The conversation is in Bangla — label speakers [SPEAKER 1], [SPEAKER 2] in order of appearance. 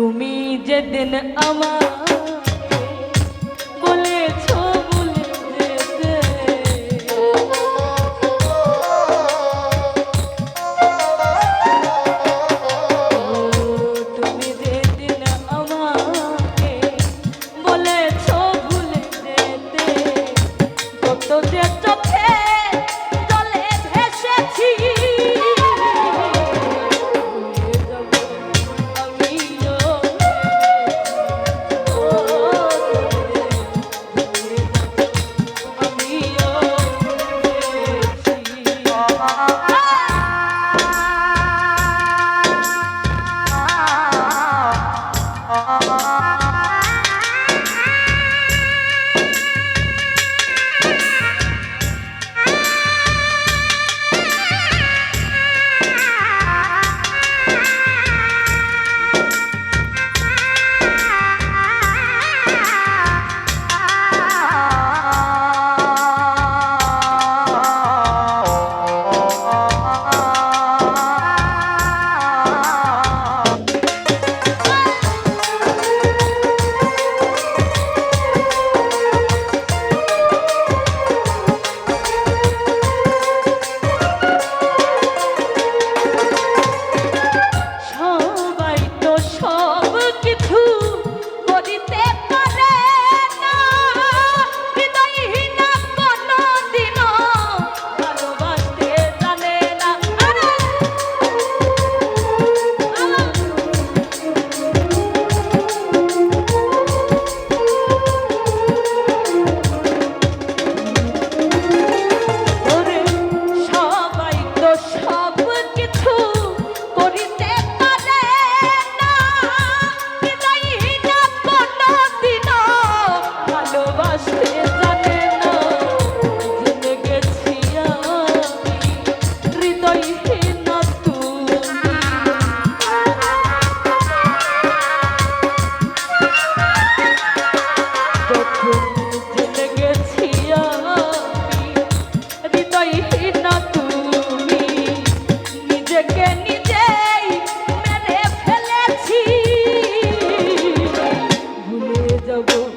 [SPEAKER 1] তুমি যেদিন আমার করিতে the
[SPEAKER 2] room.